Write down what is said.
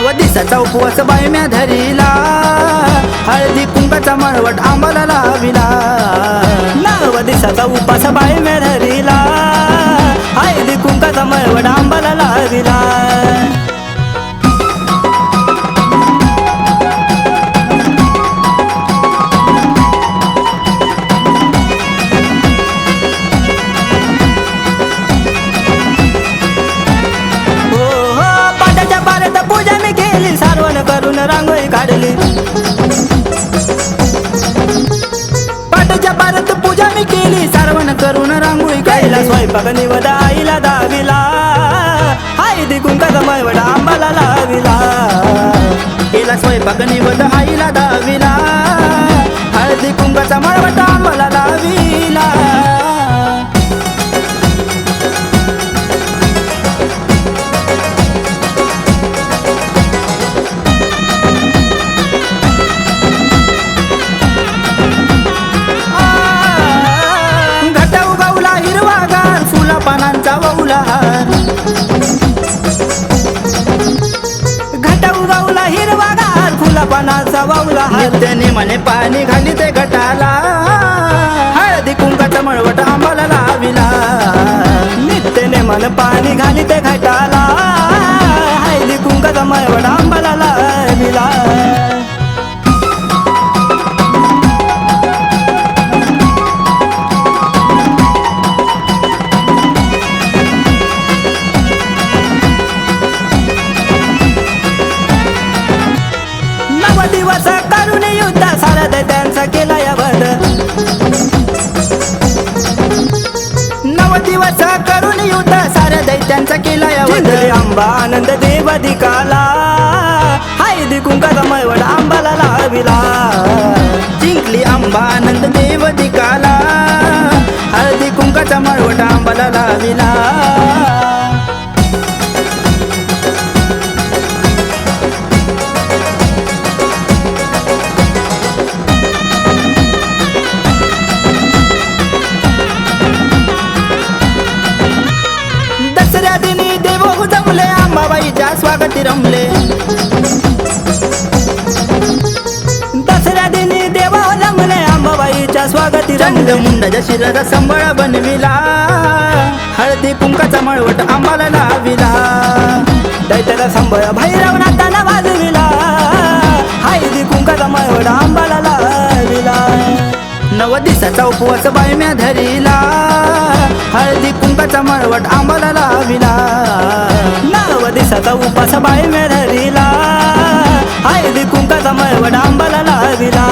नव दिसाचा उपवास बायम्या धरीला. हळदी कुंकाचा मळवट आम्हाला लाविला. नव दिसाचा उपवास बायम्या धरीला. हळदी कुंकाचा मळवट आम्हाला लाविला. केली करून रांगोळी कैला काढला स्वयंपाक निवद आईला दाविला. हळदी कुंकाचा मळवड आंबाला लाविला. केला स्वयंपाक निवद आईला दाविला. हळदी कुंकाचा मळवटा आंबाला पाना चवावला त्याने म्हणे पाणी घाली ते गटाला. हळदी कुंकाचा मळवट आंबाला लाविला. नित्यने मन पाणी घाली ते घटाला. नव करून युद्ध सारद त्यांचा केला या वध नव दिवस करून युद्ध सारद त्यांचा केला या वध आंबा आनंद देव दिकाला हळदी कुंकाचा मळवड आंबाला लाविला. जिंकली आंबा आनंद देव दिकाला हळदी कुंकाचा मळवट आंबाला लाविला. स्वागती रमले. दसऱ्या दिनी देवा रमले आंबाबाईच्या स्वागती रंग. मुंडाच्या शिराचा संबळ बनविला. हळदी कुंकाचा मळवट आंबाला लाविला. दैत्याला संभळ भैरवनाथानं वाजविला. हळदी कुंकाचा मळवड आंबाला लाविला. नव दिसाचा उपवास बायम्या धरीला. हळदी कुंकाचा मळवट आंबाला लाविला. उपवासाचा उपास बाय मेरला हळदी कुंकाचा मळवड आंबाला लाविला.